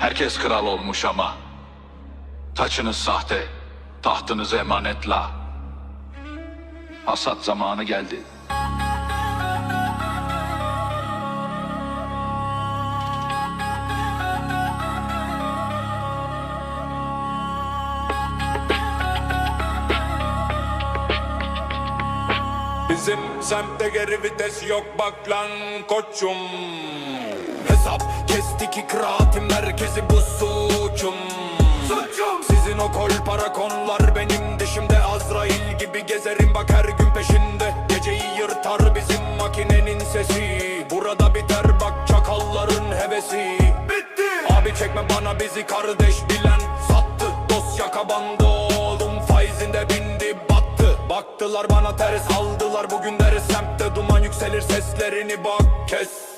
Herkes kral olmuş ama. Taçınız sahte Tahtınız emanetla Hasat zamanı geldi. Bizim semtte geri vites yok bak lan koçum Hesap. Kestik ikraatim merkezi bu suçum. Suçum. Sizin o kol para konular benim dışımda Azrail gibi gezerim bak her gün peşinde. Geceyi yırtar bizim makinenin sesi. Burada biter bak çakalların hevesi. Bitti. Abi çekme bana bizi kardeş bilen sattı. Dosya kabandı oğlum faizinde bindi battı. Baktılar bana ters aldılar bugünleri semtte duman yükselir seslerini bak kes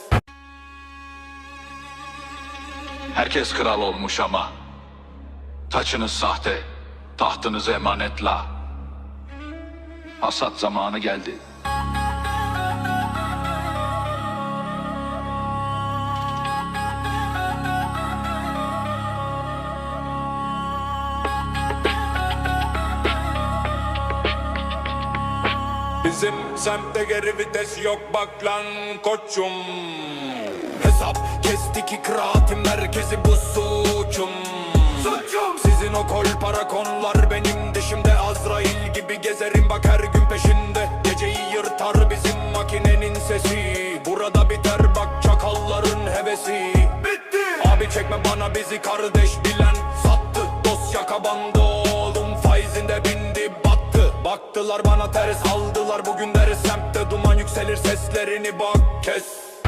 Herkes kral olmuş ama. Taçınız sahte Tahtınız emanetla. Hasat zamanı geldi. Bizim semtte geri vites yok bak lan koçum. Hesap kestik ikraatim merkezi bu suçum. Suçum. Sizin o kol para konular benim dışımda Azrail gibi gezerim bak her gün peşinde. Geceyi yırtar bizim makinenin sesi. Burada biter bak çakalların hevesi. Bitti. Abi çekme bana bizi kardeş bilen. Sattı Dosya kabandı oğlum. Faizinde bindi battı. Baktılar bana ters aldılar bugünleri semtte duman yükselir seslerini bak kes